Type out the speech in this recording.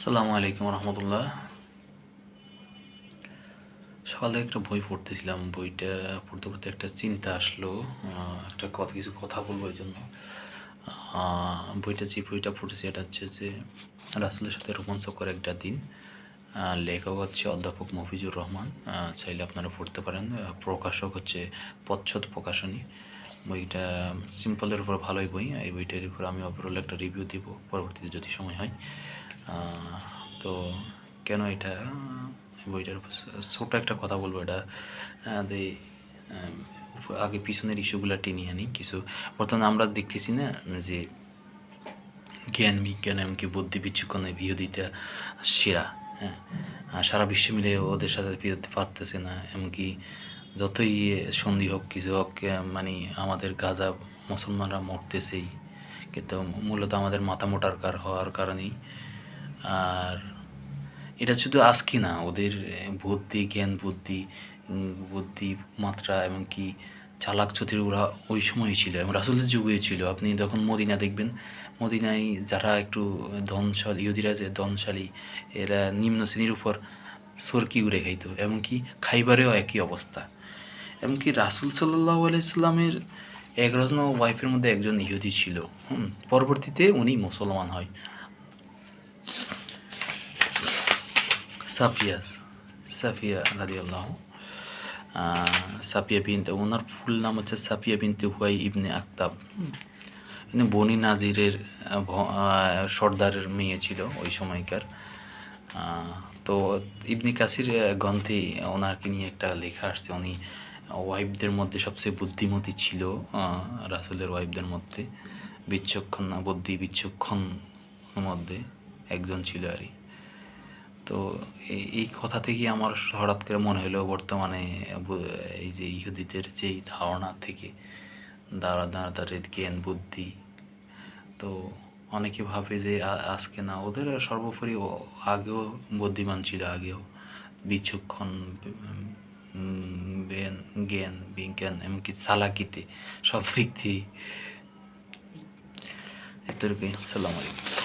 আসসালামু আলাইকুম রহমতুল্লাহ। সকালে একটা বই পড়তেছিলাম। বইটা পড়তে পড়তে একটা চিন্তা আসলো একটা কথা কিছু কথা বলব এই জন্য। বইটা যে বইটা পড়েছি এটা হচ্ছে যে রাসুলের সাথে রোমাঞ্চকর একটা দিন। লেখক হচ্ছে অধ্যাপক মফিজুর রহমান। চাইলে আপনারা পড়তে পারেন। প্রকাশক হচ্ছে পচ্ছদ প্রকাশনী। বইটা সিম্পলের উপর ভালোই বই। এই বইটার উপর আমি ওভারঅল একটা রিভিউ দিব। পরবর্তীতে যদি সময় হয়। তো কেন এটা? বইটার উপর ছোট একটা কথা বলব এটা। আগে পিছনের ইস্যুগুলো টেনে আনি। কিছু বর্তমানে আমরা দেখতেছি না যে জ্ঞান বিজ্ঞান এমনকি বুদ্ধি বিচক্ষণে বিরোধিতা সেরা। হ্যাঁ সারা বিশ্ব মিলে ওদের সাথে বিরোধতে পারতেছে না। এমনকি যতই সন্ধি হোক, কিছু হোক মানে আমাদের গাজা মুসলমানরা মরতেছেই। কিন্তু মূলত আমাদের মাথা মোটার কার হওয়ার কারণেই। আর এটা শুধু আজকে না, ওদের বুদ্ধি, জ্ঞান বুদ্ধি বুদ্ধি মাত্রা, এমনকি চালাক চতুর ওরা ওই সময় ছিল এবং রাসুলের যুগে ছিল। আপনি যখন মদিনা দেখবেন, মদিনায় যারা একটু ধনশালী, ইহুদিরা যে ধনশালী, এরা নিম্ন শ্রেণির উপর সরকি উড়ে খাইতো এমনকি খাইবারেও একই অবস্থা। এমনকি রাসুল সাল্লাহ আলাইসাল্লামের এগারো জন ওয়াইফের মধ্যে একজন ইহুদি ছিল। হুম, পরবর্তীতে উনি মুসলমান হয়। সাফিয়াস সাফিয়া রাজি আল্লাহ সাফিয়া বিনতে, ওনার ফুল নাম হচ্ছে সাফিয়া বিনতে হুয়াই ইবনে আক্তাব বনি নাজিরের সর্দারের মেয়ে ছিল ওই সময়কার তো ইবনি কাসির গ্রন্থে ওনাকে নিয়ে একটা লেখা আসছে, উনি ওয়াইফদের মধ্যে সবচেয়ে বুদ্ধিমতী ছিল রাসুলের ওয়াইফদের মধ্যে বিচ্ছক্ষণ বুদ্ধি বিচক্ষণ মধ্যে একজন ছিল আর। তো এই কথা থেকে আমার হঠাৎ করে মনে হলো বর্তমানে এই যে ইহুদিদের যেই ধারণা থেকে দাঁড়া দাঁড়া দাঁড়ের জ্ঞান, বুদ্ধি, তো অনেকে ভাবে যে আজকে না, ওদের সর্বোপরি আগেও বুদ্ধিমান ছিল, আগেও বিচক্ষণ, জ্ঞান জ্ঞান, বিজ্ঞান, এমনকি চালাকিতে সব দিক দিয়েই। এতটুকুই, আসসালামু আলাইকুম।